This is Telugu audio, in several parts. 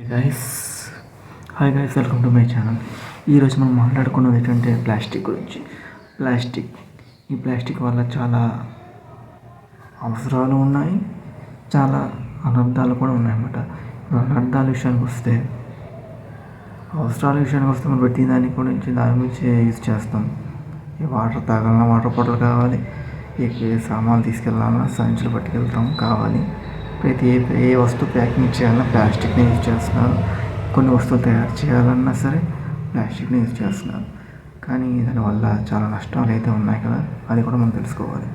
Guys hi guys welcome to my channel ఈరోజు మనం మాట్లాడుకున్నది ఏంటంటే ప్లాస్టిక్ గురించి. ప్లాస్టిక్. ఈ ప్లాస్టిక్ వల్ల చాలా అవసరాలు ఉన్నాయి. చాలా అనర్థాలు కూడా ఉన్నాయన్నమాట. ఇప్పుడు అనర్థాల విషయానికి వస్తే అవసరాల విషయానికి వస్తే మనం ప్రతి దాని గురించి దాని గురించి యూజ్ చేస్తాం. ఈ వాటర్ తాగాలన్నా వాటర్ బాటిల్ కావాలి. ఏ సామాన్లు తీసుకెళ్ళాలన్నా సంచులు పట్టుకెళ్తాం కావాలి. ప్రతి ఏ వస్తువు ప్యాకింగ్ చేయాలన్నా ప్లాస్టిక్ని యూజ్ చేస్తున్నారు. కొన్ని వస్తువులు తయారు చేయాలన్నా సరే ప్లాస్టిక్ని యూజ్ చేస్తున్నారు. కానీ దానివల్ల చాలా నష్టాలు అయితే ఉన్నాయి కదా అది కూడా మనం తెలుసుకోవాలి.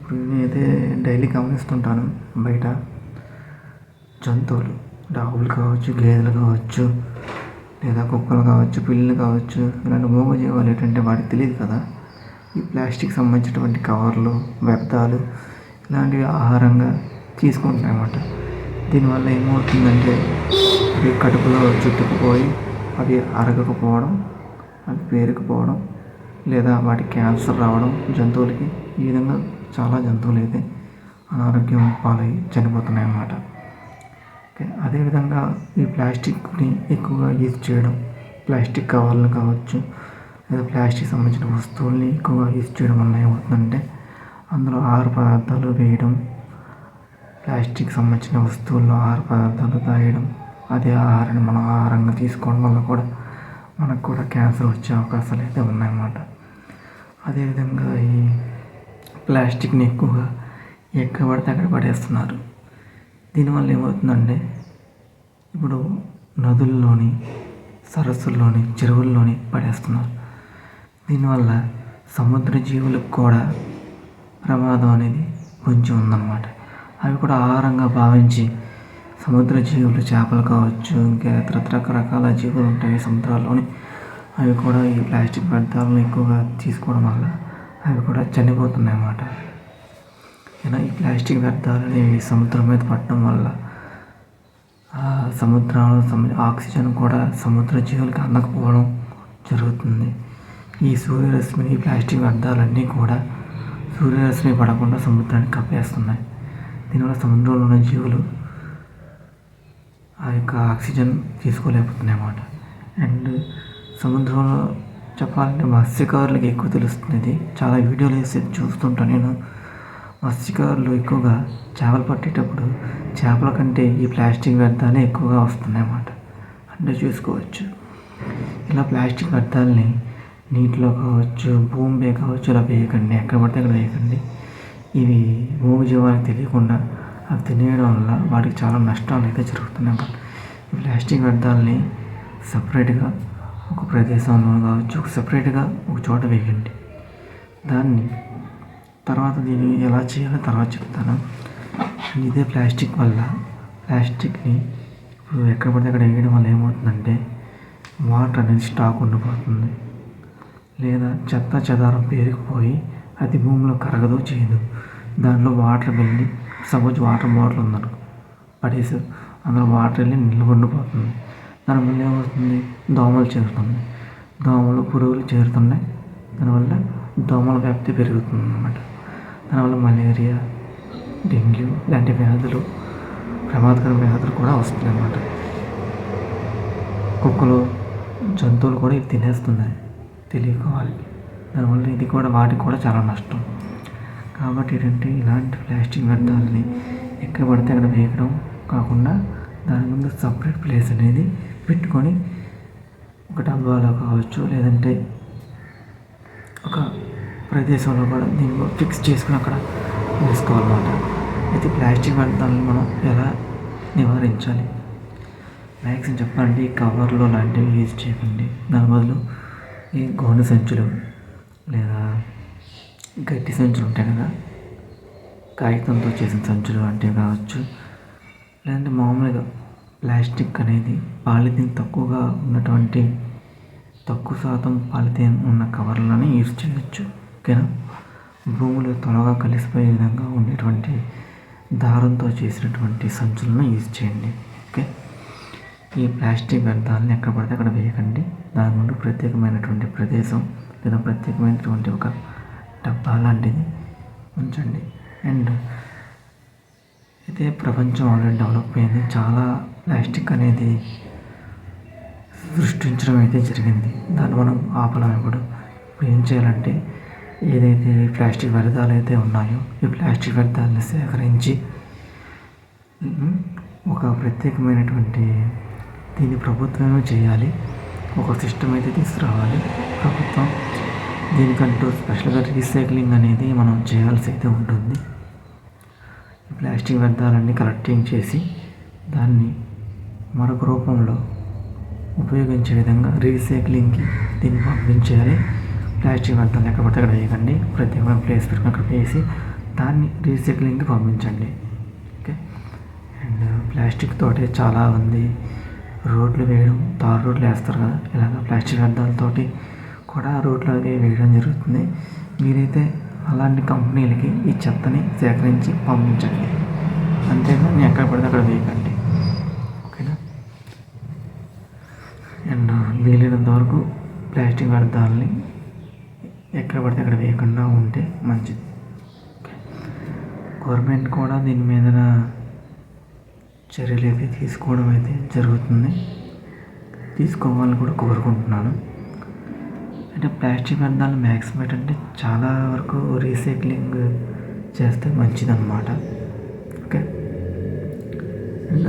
ఇప్పుడు నేనైతే డైలీ గమనిస్తుంటాను బయట జంతువులు డాగులు కావచ్చు గేదెలు కావచ్చు లేదా కుక్కలు కావచ్చు పిల్లులు కావచ్చు ఇలాంటి మూగజీవాలు ఏంటంటే వాటికి తెలియదు కదా. ఈ ప్లాస్టిక్ సంబంధించినటువంటి కవర్లు వ్యర్థాలు ఇలాంటివి ఆహారంగా తీసుకుంటున్నాయి అన్నమాట దీనివల్ల ఏమవుతుందంటే అవి కడుపులో చుట్టుకుపోయి అవి అరగకపోవడం అవి పేరుకుపోవడం లేదా వాటికి క్యాన్సర్ రావడం జంతువులకి ఈ విధంగా చాలా జంతువులు అయితే అనారోగ్యం పాలై చనిపోతున్నాయి అన్నమాట ఓకే అదేవిధంగా ఈ ప్లాస్టిక్ని ఎక్కువగా యూజ్ చేయడం ప్లాస్టిక్ కవర్లు కావచ్చు లేదా ప్లాస్టిక్ సంబంధించిన వస్తువుల్ని ఎక్కువగా యూజ్ చేయడం వల్ల ఏమవుతుందంటే అందులో ఆహార పదార్థాలు వేయడం ప్లాస్టిక్ సంబంధించిన వస్తువుల్లో ఆహార పదార్థాలు తాగడం అదే ఆహారాన్ని మనం ఆహారంగా తీసుకోవడం వల్ల కూడా మనకు కూడా క్యాన్సర్ వచ్చే అవకాశాలు అయితే ఉన్నాయన్నమాట. అదేవిధంగా ఈ ప్లాస్టిక్ని ఎక్కువగా ఎక్కడ పడితే అక్కడ పడేస్తున్నారు. దీనివల్ల ఏమవుతుందంటే ఇప్పుడు నదుల్లోని సరస్సుల్లోని చెరువుల్లోని పడేస్తున్నారు. దీనివల్ల సముద్ర జీవులకు కూడా ప్రమాదం అనేది కొంచెం ఉందన్నమాట. అవి కూడా ఆహారంగా భావించి సముద్ర జీవులు చేపలు కావచ్చు ఇంకా ఇతర రకరకాల జీవులు ఉంటాయి సముద్రాల్లోని. అవి కూడా ఈ ప్లాస్టిక్ వ్యర్థాలను ఎక్కువగా తీసుకోవడం వల్ల అవి కూడా చనిపోతున్నాయి అన్నమాట ఏదైనా ఈ ప్లాస్టిక్ వ్యర్థాలు అనేవి సముద్రం మీద పడటం వల్ల సముద్రంలో ఆక్సిజన్ కూడా సముద్ర జీవులకు అందకపోవడం జరుగుతుంది. ఈ సూర్యరశ్మిని ఈ ప్లాస్టిక్ వ్యర్థాలన్నీ కూడా సూర్యరశ్మి పడకుండా సముద్రాన్ని కప్పేస్తున్నాయి. దీనివల్ల సముద్రంలో ఉన్న జీవులు ఆ యొక్క ఆక్సిజన్ తీసుకోలేకపోతున్నాయి అన్నమాట. అండ్ సముద్రంలో చెప్పాలంటే మత్స్యకారులకు ఎక్కువ తెలుస్తుంది చాలా వీడియోలు వేసి చూస్తుంటాను నేను. మత్స్యకారులు ఎక్కువగా చేపలు పట్టేటప్పుడు చేపల కంటే ఈ ప్లాస్టిక్ వ్యర్థాలే ఎక్కువగా వస్తున్నాయన్నమాట అంటే చూసుకోవచ్చు. ఇలా ప్లాస్టిక్ వ్యర్థాలని నీటిలో కావచ్చు భూమి కావచ్చు ఇలా వేయకండి. ఎక్కడ పడితే అక్కడ వేయకండి. ఇవి మూగజీవాలకు తెలియకుండా అవి తినేయడం వల్ల వాటికి చాలా నష్టాలు అయితే జరుగుతున్నాయి ఈ ప్లాస్టిక్ వ్యర్థాలని సపరేట్గా ఒక ప్రదేశంలో కావచ్చు ఒక సపరేట్గా ఒక చోట వేయండి. దాన్ని తర్వాత దీన్ని ఎలా చేయాలో తర్వాత చెప్తాను. ఇదే ప్లాస్టిక్ వల్ల ప్లాస్టిక్ని ఇప్పుడు ఎక్కడ పడితే అక్కడ వేయడం వల్ల ఏమవుతుందంటే వాటర్ అనేది స్టాక్ ఉండిపోతుంది. లేదా చెత్త చెదారం పేరుకుపోయి అది భూమిలో కరగదు చేయదు. దాంట్లో వాటర్ వెళ్ళి సపోజ్ వాటర్ బాటిల్ ఉందనుకో పడేసారు అందులో వాటర్ వెళ్ళి నిల్వ ఉండిపోతుంది దానివల్ల ఏమవుతుంది? దోమలు చేరుతుంది దోమలు పురుగులు చేరుతున్నాయి. దానివల్ల దోమల వ్యాప్తి పెరుగుతుంది అన్నమాట. దానివల్ల మలేరియా డెంగ్యూ ఇలాంటి వ్యాధులు ప్రమాదకర వ్యాధులు కూడా వస్తున్నాయి అన్నమాట. కుక్కలు జంతువులు కూడా ఇవి తినేస్తున్నాయి. తెలియకోవాలి దానివల్ల ఇది కూడా వాటికి కూడా చాలా నష్టం. కాబట్టి ఏంటంటే ఇలాంటి ప్లాస్టిక్ వ్యర్థాలని ఎక్కడ పడితే అక్కడ వేయడం కాకుండా దాని ముందు సపరేట్ ప్లేస్ అనేది పెట్టుకొని ఒక డబ్బాలో కావచ్చు లేదంటే ఒక ప్రదేశంలో కూడా దీన్ని ఫిక్స్ చేసుకుని అక్కడ వేసుకోవాలన్నమాట అయితే ప్లాస్టిక్ వ్యర్థాలను మనం ఎలా నివారించాలి? మ్యాక్సిమం చెప్పాలంటే ఈ కవర్లు లాంటివి యూజ్ చేయకండి. దాని బదులు ఈ గోనె సంచులు లేదా గట్టి సంచులు ఉంటాయి కదా? కాగితంతో చేసిన సంచులు లాంటివి కావచ్చు లేదంటే మామూలుగా ప్లాస్టిక్ అనేది పాలిథిన్ తక్కువగా ఉన్నటువంటి తక్కువ శాతం పాలిథిన్ ఉన్న కవర్లను యూజ్ చేయవచ్చు ఓకేనా? భూములు త్వరగా కలిసిపోయే విధంగా ఉండేటువంటి దారంతో చేసినటువంటి సంచులను యూజ్ చేయండి ఓకే? ఈ ప్లాస్టిక్ వ్యర్థాలను ఎక్కడ పడితే అక్కడ వేయకండి. దాని నుండి ప్రత్యేకమైనటువంటి ప్రదేశం లేదా ప్రత్యేకమైనటువంటి ఒక డబ్బా లాంటిది. ఉంచండి. అండ్ అయితే ప్రపంచం ఆల్రెడీ డెవలప్ అయింది. చాలా ప్లాస్టిక్ అనేది సృష్టించడం అయితే జరిగింది. దాన్ని మనం ఆపలం ఇప్పుడు. ఇప్పుడు ఏం చేయాలంటే ఏదైతే ప్లాస్టిక్ వ్యర్థాలు అయితే ఉన్నాయో ఈ ప్లాస్టిక్ వ్యర్థాలను సేకరించి ఒక ప్రత్యేకమైనటువంటి దీన్ని ప్రభుత్వమే చేయాలి. ఒక సిస్టమ్ అయితే తీసుకురావాలి. ప్రభుత్వం దీనికంటూ స్పెషల్గా రీసైక్లింగ్ అనేది మనం చేయాల్సి అయితే ఉంటుంది ప్లాస్టిక్ వ్యర్థాలన్నీ కలెక్టింగ్ చేసి దాన్ని మరొక రూపంలో ఉపయోగించే విధంగా రీసైక్లింగ్కి దీన్ని పంపించేయాలి ప్లాస్టిక్ వ్యర్థాలు ఎక్కడ అక్కడ వేయకండి. ప్రత్యేకమైన ప్లేస్ పెట్టుకుని అక్కడ వేసి దాన్ని రీసైక్లింగ్కి పంపించండి. ఓకే అండ్ ప్లాస్టిక్ తోటి చాలా ఉంది. రోడ్లు వేయడం తార్ రోడ్లు వేస్తారు కదా. ఇలాగ ప్లాస్టిక్ వ్యర్థాలతోటి కూడా రోడ్లోకి వేయడం జరుగుతుంది. మీరైతే అలాంటి కంపెనీలకి ఈ చెత్తని సేకరించి పంపించండి. అంతేగాని ఎక్కడ పడితే అక్కడ వేయకండి. ఓకేనా? అండ్ వీలైనంత వరకు ప్లాస్టిక్ వ్యర్థాలని ఎక్కడ పడితే అక్కడ వేయకుండా ఉంటే మంచిది. ఓకే. గవర్నమెంట్ కూడా దీని మీద చర్యలు అయితే తీసుకోవడం అయితే జరుగుతుంది. తీసుకోవాలని కూడా కోరుకుంటున్నాను. అంటే ప్లాస్టిక్ వ్యర్థాలు మ్యాక్సిమం ఏంటంటే చాలా వరకు రీసైక్లింగ్ చేస్తే మంచిదన్నమాట. ఓకే? అండ్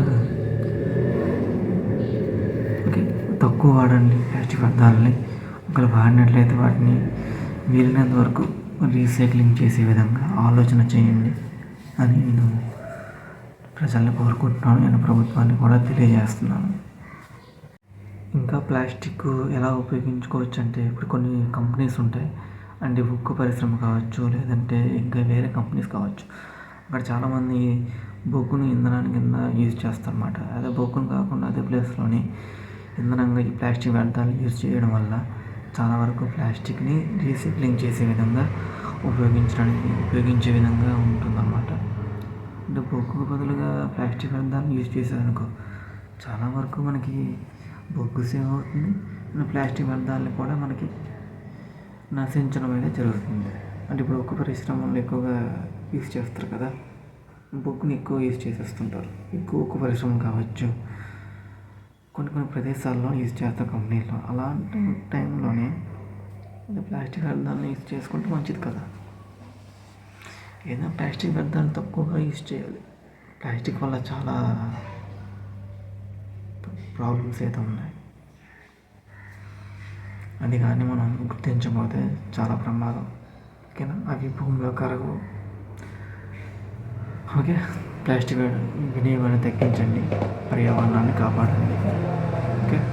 ఓకే తక్కువ వాడండి ప్లాస్టిక్ వ్యర్థాలని ఒకవేళ వాడినట్లయితే వాటిని వీలైనంత వరకు రీసైక్లింగ్ చేసే విధంగా ఆలోచన చేయండి అని నేను ప్రజల్ని కోరుకుంటున్నాను. నేను ప్రభుత్వాన్ని కూడా తెలియజేస్తున్నాను. ఇంకా ప్లాస్టిక్ ఎలా ఉపయోగించుకోవచ్చు అంటే ఇప్పుడు కొన్ని కంపెనీస్ ఉంటాయి. అంటే ఉక్కు పరిశ్రమ కావచ్చు లేదంటే ఇంకా వేరే కంపెనీస్ కావచ్చు. అక్కడ చాలామంది బొగ్గును ఇంధనాన్ని కింద యూజ్ చేస్తారన్నమాట. అదే బొగ్గును కాకుండా అదే ప్లేస్లోని ఇంధనంగా ఈ ప్లాస్టిక్ వ్యర్థాలు యూజ్ చేయడం వల్ల చాలా వరకు ప్లాస్టిక్ని రీసైక్లింగ్ చేసే విధంగా ఉపయోగించడానికి ఉపయోగించే విధంగా ఉంటుందన్నమాట. అంటే బొగ్గుకు బదులుగా ప్లాస్టిక్ వ్యర్థాలను యూజ్ చేశారనుకో చాలా వరకు మనకి బొగ్గు సేవ్ అవుతుంది ప్లాస్టిక్ వ్యర్థాలను కూడా మనకి నశించడం అనేది జరుగుతుంది. అంటే ఇప్పుడు ఒక్క పరిశ్రమలు ఎక్కువగా యూజ్ చేస్తారు కదా. బొగ్గుని ఎక్కువ యూజ్ చేసేస్తుంటారు. ఎక్కువ ఉక్కు పరిశ్రమ కావచ్చు. కొన్ని కొన్ని ప్రదేశాల్లో యూజ్ చేస్తారు కంపెనీలో. అలాంటి టైంలోనే ప్లాస్టిక్ వ్యర్థాలను యూజ్ చేసుకుంటే మంచిది కదా. ఏదైనా ప్లాస్టిక్ వ్యర్థాలు తక్కువగా యూజ్ చేయాలి. ప్లాస్టిక్ వల్ల చాలా ప్రాబ్లమ్స్ అయితే ఉన్నాయి? అది కానీ మనం గుర్తించకపోతే చాలా ప్రమాదం. ఓకేనా? అవి భూమిలో కరగవు. ఓకే? ప్లాస్టిక్ వినియోగాన్ని తగ్గించండి. పర్యావరణాన్ని కాపాడండి. ఓకే?